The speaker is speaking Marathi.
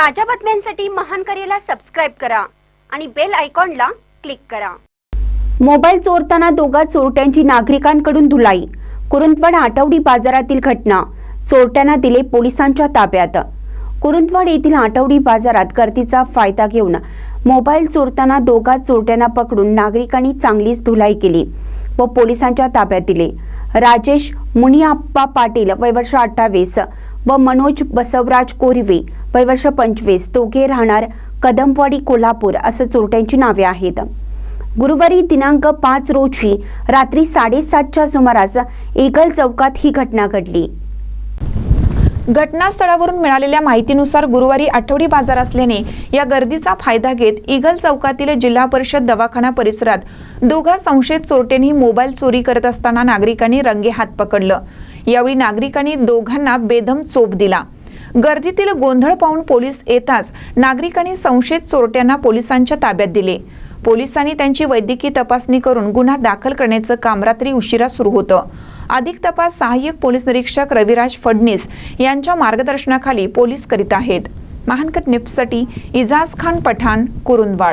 ताज्या बातम्यांसाठी महान करेला सबस्क्राईब करा आणि बेल आयकॉनला क्लिक करा. मोबाईल चोरताना दोघा चोरट्यांची नागरिकांकडून धुलाई. कुरुंदवाड आठवडी बाजारातील घटना. चोरट्यांना दिले पोलिसांच्या ताब्यात. कुरुंदवाड येथील आठवडी बाजारात गर्दीचा फायदा घेऊन मोबाईल चोरताना दोघा चोरट्यांना पकडून नागरिकांनी चांगलीच धुलाई केली व पोलिसांच्या ताब्यात दिले. राजेश मुनियाप्पा पाटील वयवर्ष अठ्ठावीस व मनोज बसवराज कोरवे वयवर्ष पंचवीस दोघे राहणार कदमवाडी कोल्हापूर असं चोरट्यांची नावे आहेत. गुरुवारी दिनांक पाच रोजी रात्री साडेसातच्या सुमारास एगल चौकात ही घटना घडली. घटनास्थळावरून मिळालेल्या माहितीनुसार गुरुवारी आठवडी बाजार असल्याने या गर्दीचा फायदा घेत इगल चौकातील जिल्हा परिषद दवाखाना परिसरात दोघा संशयित चोरट्यांनी मोबाईल चोरी करत असताना नागरिकांनी रंगेहात पकडलं. यावेळी नागरिकांनी दोघांना बेदम चोप दिला. गर्दीतील गोंधळ पाहून पोलीस येताच नागरिकांनी संशयित चोरट्यांना पोलिसांच्या ताब्यात दिले. पोलिसांनी त्यांची वैद्यकीय तपासणी करून गुन्हा दाखल करण्याचं काम रात्री उशिरा सुरू होतं. अधिक तपास सहाय्यक पोलीस निरीक्षक रविराज फडणीस यांच्या मार्गदर्शनाखाली पोलीस करीत आहेत. महानकट निप्ससाठी इजाज खान पठाण कुरुंदवाड.